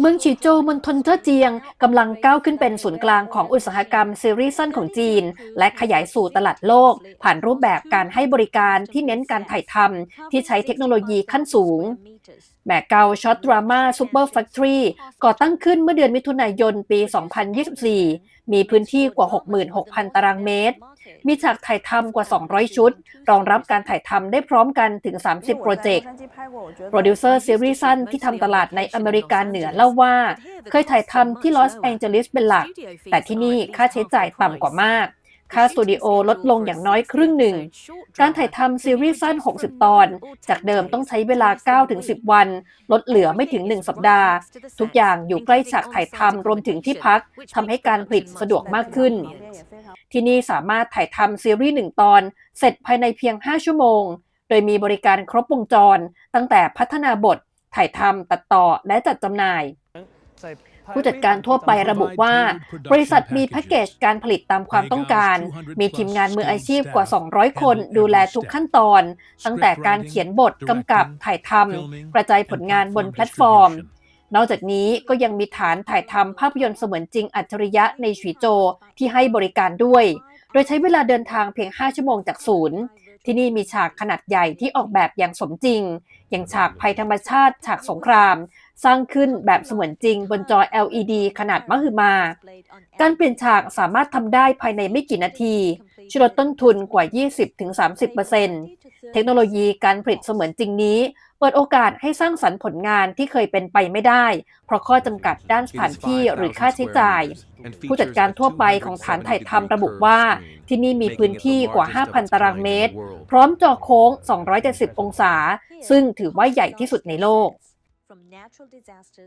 เมืองฉีโจวมณฑลเจ้อเจียงกำลังก้าวขึ้นเป็นศูนย์กลางของอุตสาหกรรมซีรีส์สั้นของจีน และขยายสู่ตลาดโลก ผ่านรูปแบบการให้บริการที่เน้นการถ่ายทำที่ใช้เทคโนโลยีขั้นสูงแหมเกาช็อตดราม่าซูเปอร์แฟคทอรี่ก่อตั้งขึ้นเมื่อเดือนมิถุนายนปี 2024 มีพื้นที่กว่า 66,000 ตารางเมตร มีฉากถ่ายทำกว่า 200 ชุด รองรับการถ่ายทำได้พร้อมกันถึง 30 โปรเจกต์ โปรดิวเซอร์ซีรีส์สั้นที่ทำตลาดในอเมริกาเหนือเล่าว่า เคยถ่ายทำที่ลอสแองเจลิสเป็นหลัก แต่ที่นี่ค่าใช้จ่ายต่ำกว่ามาก ค่าสตูดิโอลดลงอย่างน้อยครึ่งหนึ่ง การถ่ายทำซีรีส์สั้น 60 ตอน จากเดิมต้องใช้เวลา 9-10 วัน ลดเหลือไม่ถึง 1 สัปดาห์ ทุกอย่างอยู่ใกล้ฉากถ่ายทำรวมถึงที่พักทำให้การผลิตสะดวกมากขึ้น ที่นี่สามารถถ่ายทำซีรีส์หนึ่งตอน เสร็จภายในเพียง 5 ชั่วโมง โดยมีบริการครบวงจร ตั้งแต่พัฒนาบท ถ่ายทำตัดต่อและจัดจำหน่าย ผู้จัดการทั่วไประบุว่า บริษัทมีแพ็กเกจการผลิตตามความต้องการ มีทีมงานมืออาชีพกว่า 200 คนดูแลทุกขั้นตอน ตั้งแต่การเขียนบทกำกับถ่ายทำกระจายผลงานบนแพลตฟอร์ม นอกจากนี้ก็ยังมีฐานถ่ายทำภาพยนตร์เสมือนจริงอัจฉริยะในฉวีโจวที่ให้บริการด้วย ยใช้เวลาเดินทางเพียง 5 ชั่วโมงจากศูนย์ ที่นี่มีฉากขนาดใหญ่ที่ออกแบบอย่างสมจริง อย่างฉากภัยธรรมชาติ ฉากสงคราม สร้างขึ้นแบบเสมือนจริงบนจอ LED ขนาดมหึมา การเปลี่ยนฉากสามารถทำได้ภายในไม่กี่นาที ช่วยลดต้นทุนกว่า 20-30%เทคโนโลยีการผลิตเสมือนจริงนี้ เปิดโอกาสให้สร้างสรรค์ผลงานที่เคยเป็นไปไม่ได้ เพราะข้อจำกัดด้านสถานที่หรือค่าใช้จ่าย ผู้จัดการทั่วไปของฐานถ่ายทำระบุว่า ที่นี่มีพื้นที่กว่า 5,000 ตารางเมตร พร้อมจอโค้ง 270 องศา ซึ่งถือว่าใหญ่ที่สุดในโลก From natural disasters